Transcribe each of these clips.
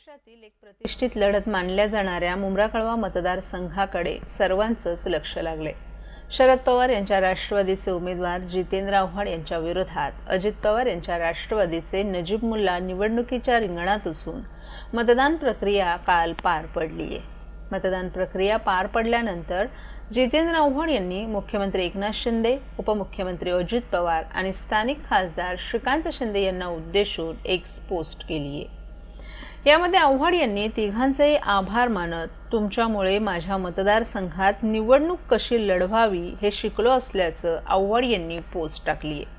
महाराष्ट्रातील एक प्रतिष्ठित लढत मानल्या जाणाऱ्या मुंब्रा कळवा मतदारसंघाकडे सर्वांचंच लक्ष लागले. शरद पवार यांच्या राष्ट्रवादीचे उमेदवार जितेंद्र आव्हाड यांच्या विरोधात अजित पवार यांच्या राष्ट्रवादीचे नजीब मुल्ला निवडणुकीच्या रिंगणात असून मतदान प्रक्रिया काल पार पडली आहे. मतदान प्रक्रिया पार पडल्यानंतर जितेंद्र आव्हाड यांनी मुख्यमंत्री एकनाथ शिंदे उपमुख्यमंत्री अजित पवार आणि स्थानिक खासदार श्रीकांत शिंदे यांना उद्देशून एक पोस्ट केली आहे यामध्ये आव्हाड यांनी तिघांचे आभार मानत तुमच्यामुळे माझ्या मतदारसंघात निवडणूक कशी लढवावी हे शिकलो असल्याचं आव्हाड यांनी पोस्ट टाकली आहे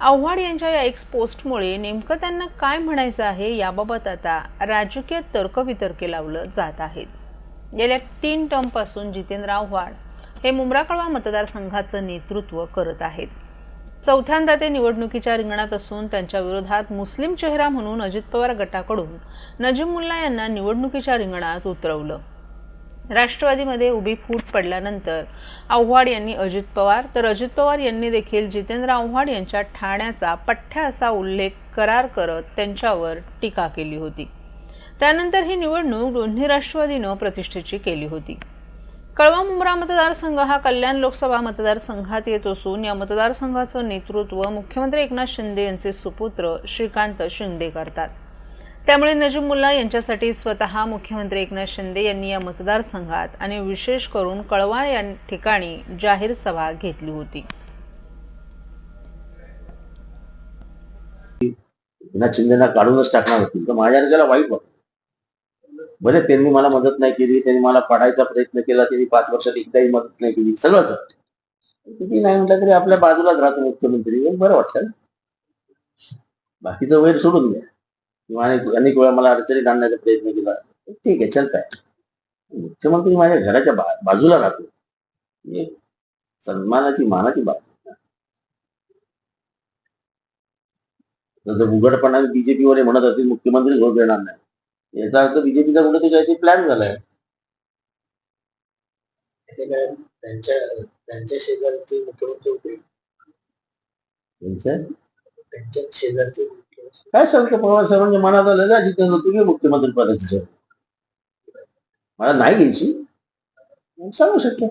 आव्हाड यांच्या या एक्स पोस्टमुळे नेमकं त्यांना काय म्हणायचं आहे याबाबत आता राजकीय तर्कवितर्के लावलं जात आहेत. गेल्या तीन टर्मपासून जितेंद्र आव्हाड हे मुंब्राकळवा मतदारसंघाचं नेतृत्व करत आहेत. चौथ्यांदा ते निवडणुकीच्या रिंगणात असून त्यांच्या विरोधात मुस्लिम चेहरा म्हणून अजित पवार गटाकडून नजीम मुल्ला यांना निवडणुकीच्या रिंगणात उतरवलं. राष्ट्रवादीमध्ये उभी फूट पडल्यानंतर आव्हाड यांनी अजित पवार तर अजित पवार यांनी देखील जितेंद्र आव्हाड यांच्या ठाण्याचा पठ्ठ्या असा उल्लेख करार करत त्यांच्यावर टीका केली होती. त्यानंतर ही निवडणूक दोन्ही राष्ट्रवादीनं प्रतिष्ठेची केली होती. कळवा मुंब्रा मतदारसंघ हा कल्याण लोकसभा मतदारसंघात येत असून या मतदारसंघाचं नेतृत्व मुख्यमंत्री एकनाथ शिंदे यांचे सुपुत्र श्रीकांत शिंदे करतात. त्यामुळे नजीब मुल्ला यांच्यासाठी स्वतः मुख्यमंत्री एकनाथ शिंदे यांनी या मतदारसंघात आणि विशेष करून कळवा या ठिकाणी जाहीर सभा घेतली होती. एकनाथ शिंदेना काढूनच टाकणार होती. तर माझ्या वाईट बरे त्यांनी मला मदत नाही केली त्यांनी मला पडायचा प्रयत्न केला त्यांनी पाच वर्षात एकदाही मदत नाही केली सगळं किती नाही म्हटलं तरी आपल्या बाजूलाच राहतो मुख्यमंत्री बरं वाटतं बाकीचं वैर सोडून द्या. किंवा अनेक अनेक वेळा मला अडचणीत आणण्याचा प्रयत्न केला. ठीक आहे चल काय मुख्यमंत्री माझ्या घराच्या बा- बाजूला राहतो. सन्मानाची मानाची बाब. जर उघडपणाने बीजेपी वर म्हणत असतील मुख्यमंत्री झोप देणार नाही. याचा अर्थ बीजेपीचा कुठे तुझ्या प्लॅन झालाय. त्यांच्या त्यांच्या शेजारचे मुख्यमंत्री होते. त्यांच्या त्यांच्या शेजारचे काय सांगतो पवार साहेबांच्या मनात आलं का जितेंद्र तुम्ही मुख्यमंत्री पदाची. सर मला नाही घ्यायची. सांगू शकतो.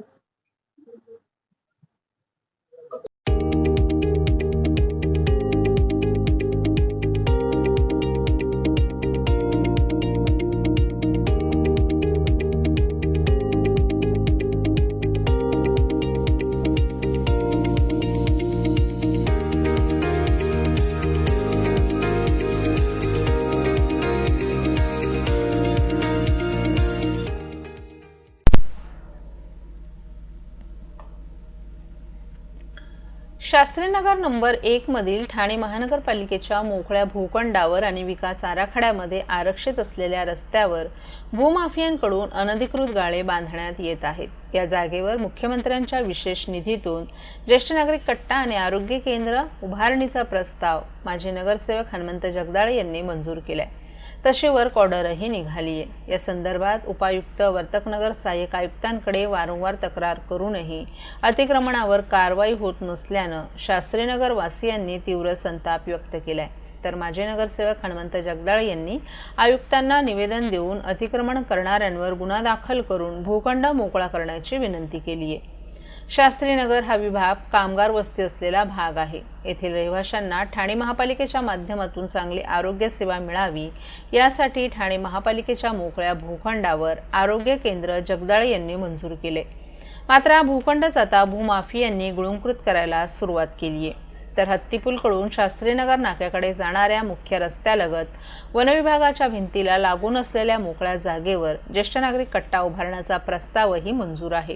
शास्त्रीनगर नंबर एक मधील ठाणे महानगरपालिकेच्या मोकळ्या भूखंडावर आणि विकास आराखड्यामध्ये आरक्षित असलेल्या रस्त्यावर भूमाफियांकडून अनधिकृत गाळे बांधण्यात येत आहेत. या जागेवर मुख्यमंत्र्यांच्या विशेष निधीतून ज्येष्ठ नागरिक कट्टा आणि आरोग्य केंद्र उभारणीचा प्रस्ताव माजी नगरसेवक हनुमंत जगदाळे यांनी मंजूर केला आहे तशी वर्क ऑर्डरही निघाली आहे या संदर्भात उपायुक्त वर्तकनगर सहाय्यक आयुक्तांकडे वारंवार तक्रार करूनही अतिक्रमणावर कारवाई होत नसल्यानं शास्त्रीनगर वासियांनी तीव्र संताप व्यक्त केलाय. तर माजी नगरसेवक हनुमंत जगदाळ यांनी आयुक्तांना निवेदन देऊन अतिक्रमण करणाऱ्यांवर गुन्हा दाखल करून भूखंड मोकळा करण्याची विनंती केली आहे शास्त्रीनगर हा विभाग कामगार वस्ती असलेला भाग आहे. येथील रहिवाशांना ठाणे महापालिकेच्या माध्यमातून चांगली आरोग्य सेवा मिळावी यासाठी ठाणे महापालिकेच्या मोकळ्या भूखंडावर आरोग्य केंद्र जगदाळे यांनी मंजूर केले. मात्र हा भूखंडच आता भूमाफियांनी गुळंकृत करायला सुरुवात केली आहे तर हत्तीपूलकडून शास्त्रीनगर नाक्याकडे जाणाऱ्या मुख्य रस्त्यालगत वनविभागाच्या भिंतीला लागून असलेल्या मोकळ्या जागेवर ज्येष्ठ नागरिक कट्टा उभारण्याचा प्रस्तावही मंजूर आहे.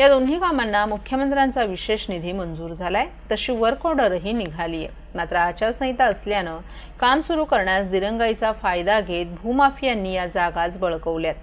या दोन्ही कामांना मुख्यमंत्र्यांचा विशेष निधी मंजूर झालाय. तशी वर्क ऑर्डरही निघाली आहे मात्र आचारसंहिता असल्यानं काम सुरू करण्यास दिरंगाईचा फायदा घेत भूमाफियांनी या जागाच बळकवल्यात.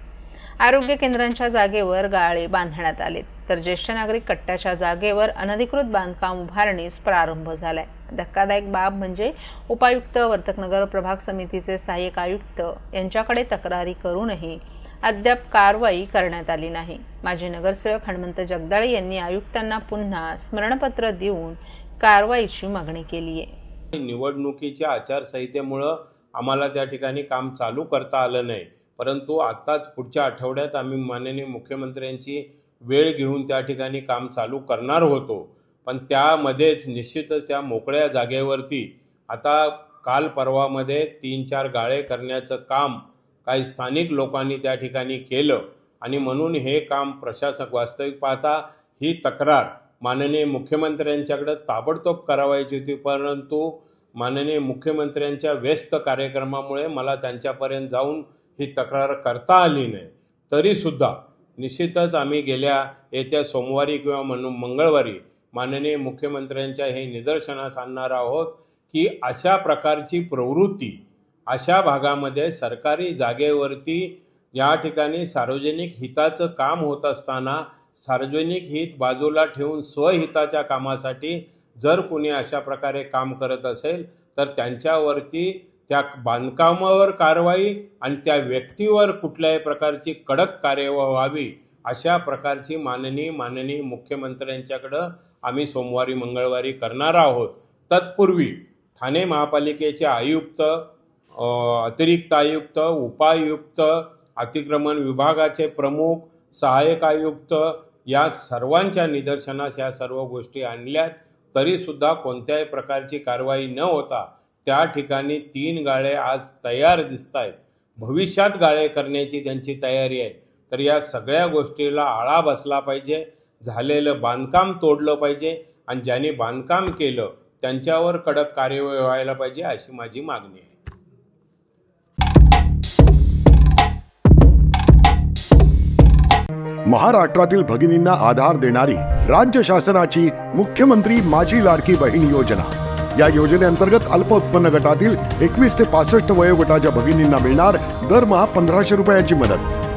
आरोग्य केंद्रांच्या जागेवर गाळे बांधण्यात आलेत. तर ज्येष्ठ नागरिक कट्ट्याच्या जागेवर अनधिकृत बांधकाम उभारणीस प्रारंभ झालाय. धक्कादायक बाब म्हणजे उपायुक्त वर्तकनगर प्रभाग समितीचे सहाय्यक आयुक्त यांच्याकडे तक्रारी करूनही अद्याप कारवाई करण्यात आली नाही. माजी नगरसेवक हनुमंत जगदाळे यांनी आयुक्तांना पुन्हा स्मरणपत्र देऊन कारवाईची मागणी केली आहे. निवडणुकीच्या आचारसंहितेमुळं आम्हाला त्या ठिकाणी काम चालू करता आलं नाही. परंतु आत्ताच पुढच्या आठवड्यात आम्ही माननीय मुख्यमंत्र्यांची वेळ घेऊन त्या ठिकाणी काम चालू करणार होतो. पण त्यामध्येच निश्चितच त्या मोकळ्या जागेवरती आता काल परवामध्ये तीन चार गाळे करण्याचं काम काही स्थानिक लोकांनी त्या ठिकाणी केलं. आणि म्हणून हे काम प्रशासक वास्तविक पाहता ही तक्रार माननीय मुख्यमंत्र्यांच्याकडं ताबडतोब करावायची होती. परंतु माननीय मुख्यमंत्र्यांच्या व्यस्त कार्यक्रमामुळे मला त्यांच्यापर्यंत जाऊन ही तक्रार करता आली नाही. तरीसुद्धा निश्चितच आम्ही गेल्या येत्या सोमवारी किंवा म्हणू मंगळवारी माननीय मुख्यमंत्र्यांच्या हे निदर्शनास आणणार आहोत की अशा प्रकारची प्रवृत्ती अशा भागामध्ये सरकारी जागेवरती या ठिकाणी सार्वजनिक हिताचं काम होत असताना सार्वजनिक हित बाजूला ठेवून स्वहिताच्या कामासाठी जर कोणी अशा प्रकारे काम करत असेल तर त्यांच्यावरती त्या बांधकामावर कारवाई आणि त्या व्यक्तीवर कुठल्याही प्रकारची कडक कार्यवाही व्हावी अशा प्रकारची माननी माननीय मुख्यमंत्र्यांच्याकडं आम्ही सोमवारी मंगळवारी करणार आहोत. तत्पूर्वी ठाणे महापालिकेचे आयुक्त अतिरिक्त आयुक्त उपायुक्त अतिक्रमण विभागाचे प्रमुख सहाय्यक आयुक्त या सर्वांच्या निदर्शनास या सर्व गोष्टी आणल्यात. तरीसुद्धा कोणत्याही प्रकारची कारवाई न होता त्या ठिकाणी तीन गाळे आज तयार दिसत आहेत भविष्यात गाळे करण्याची त्यांची तयारी आहे. तर या सगळ्या गोष्टीला आळा बसला पाहिजे झालेलं बांधकाम तोडलं पाहिजे आणि ज्यांनी बांधकाम केलं त्यांच्यावर कडक कार्यवाही व्हायला पाहिजे अशी माझी मागणी आहे. महाराष्ट्रातील भगिनींना आधार देणारी राज्य शासनाची मुख्यमंत्री माझी लाडकी बहीण योजना. या योजनेअंतर्गत अल्प उत्पन्न गटातील एकवीस ते पासष्ट वयोगटाच्या भगिनींना मिळणार दरमहा पंधराशे रुपयांची मदत.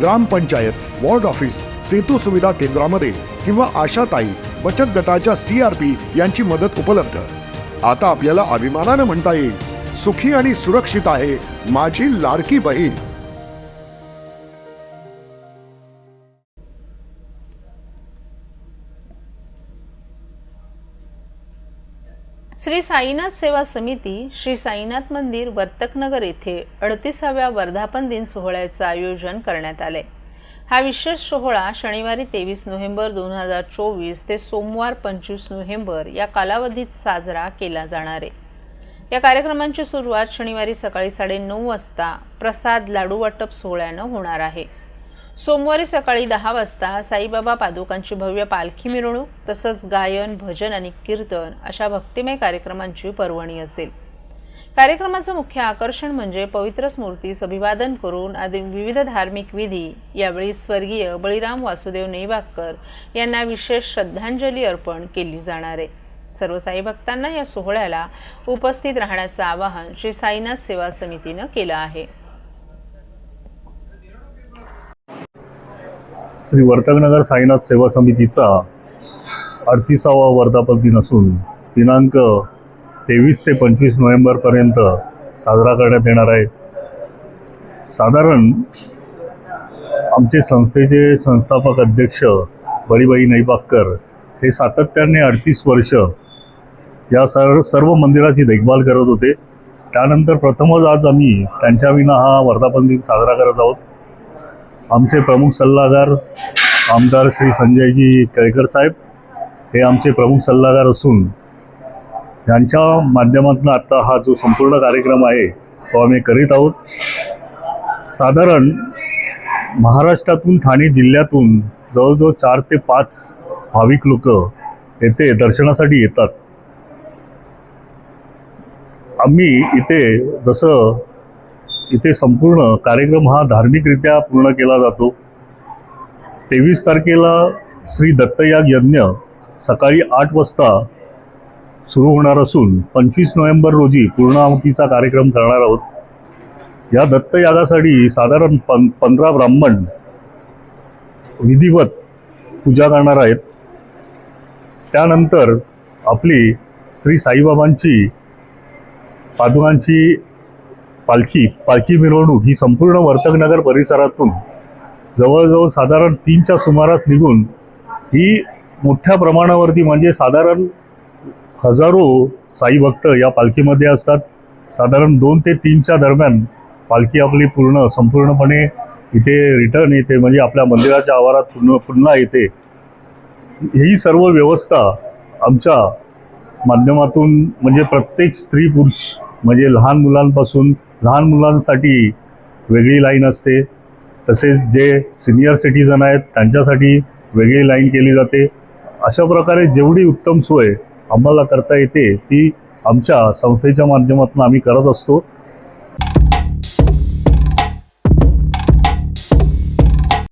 ग्रामपंचायत वॉर्ड ऑफिस सेतू सुविधा केंद्रामध्ये किंवा आशाताई बचत गटाच्या सी आर पी यांची मदत उपलब्ध. आता आपल्याला अभिमानानं म्हणता येईल सुखी आणि सुरक्षित आहे माझी लाडकी बहीण. श्री साईनाथ सेवा समिती श्री साईनाथ मंदिर वर्तकनगर येथे अडतीसाव्या वर्धापन दिन सोहळ्याचं आयोजन करण्यात आले हा विशेष सोहळा शनिवारी तेवीस नोव्हेंबर दोन हजार चोवीस ते सोमवार पंचवीस नोव्हेंबर या कालावधीत साजरा केला जाणार आहे. या कार्यक्रमांची सुरुवात शनिवारी सकाळी साडेनऊ वाजता प्रसाद लाडू वाटप सोहळ्यानं होणार आहे. सोमवारी सकाळी दहा वाजता साईबाबा पादुकांची भव्य पालखी मिरवणूक तसंच गायन भजन आणि कीर्तन अशा भक्तिमय कार्यक्रमांची पर्वणी असेल. कार्यक्रमाचं मुख्य आकर्षण म्हणजे पवित्र स्मृतीस अभिवादन करून आदी विविध धार्मिक विधी यावेळी स्वर्गीय बळीराम वासुदेव नेवाकर यांना विशेष श्रद्धांजली अर्पण केली जाणार आहे. सर्व साई भक्तांना या सोहळ्याला उपस्थित राहण्याचं आवाहन श्री साईनाथ सेवा समितीनं केलं आहे. श्री वर्तकनगर साईनाथ सेवा समितीचा अडतीसावा वर्धापन दिन असून दिनांक तेवीस ते पंचवीस नोव्हेंबरपर्यंत साजरा करण्यात येणार आहे. साधारण आमचे संस्थेचे संस्थापक अध्यक्ष बळीबाई नैबाक्कर हे सातत्याने अडतीस वर्ष या सर्व सर्व मंदिराची देखभाल करत होते. त्यानंतर प्रथमच आज आम्ही त्यांच्या विना हा वर्धापन दिन साजरा करत आहोत. आमचे प्रमुख सल्लागार आमदार श्री संजयजी केळकर साहेब हे आमचे प्रमुख सल्लागार असून यांच्या माध्यमातून आता हा जो संपूर्ण कार्यक्रम आहे तो आम्ही करीत आहोत. साधारण महाराष्ट्रातून ठाणे जिल्ह्यातून जवळजवळ चार ते पाच भाविक लोक येथे दर्शनासाठी येतात. आम्ही इथे जसं इथे संपूर्ण कार्यक्रम हा धार्मिकरित्या पूर्ण केला जातो. तेवीस तारखेला श्री दत्तयाग यज्ञ सकाळी आठ वाजता सुरू होणार असून पंचवीस नोव्हेंबर रोजी पूर्णाहुतीचा कार्यक्रम करणार आहोत. या दत्तयागासाठी साधारण पं पंधरा ब्राह्मण विधिवत पूजा करणार आहेत. त्यानंतर आपली श्री साईबाबांची पादुकांची पालखी पालखी मिरवणूक ही संपूर्ण वर्तकनगर परिसरातून जवळजवळ साधारण तीनच्या सुमारास निघून ही मोठ्या प्रमाणावरती म्हणजे साधारण हजारो साई भक्त या पालखीमध्ये असतात. साधारण दोन ते तीनच्या दरम्यान पालखी आपली पूर्ण संपूर्णपणे इथे रिटर्न येते म्हणजे आपल्या मंदिराच्या आवारात पुन्हा पुन्हा येते. ही सर्व व्यवस्था आमच्या माध्यमातून म्हणजे प्रत्येक स्त्री पुरुष म्हणजे लहान मुलांपासून लहान मुलांसाठी वेगळी लाईन असते. तसेच जे सिनियर सिटीजन आहेत त्यांच्यासाठी वेगळी लाईन केली जाते. अशा प्रकारे जेवढी उत्तम सोय आम्हाला करता येते ती आमच्या संस्थेच्या माध्यमातून आम्ही करत असतो.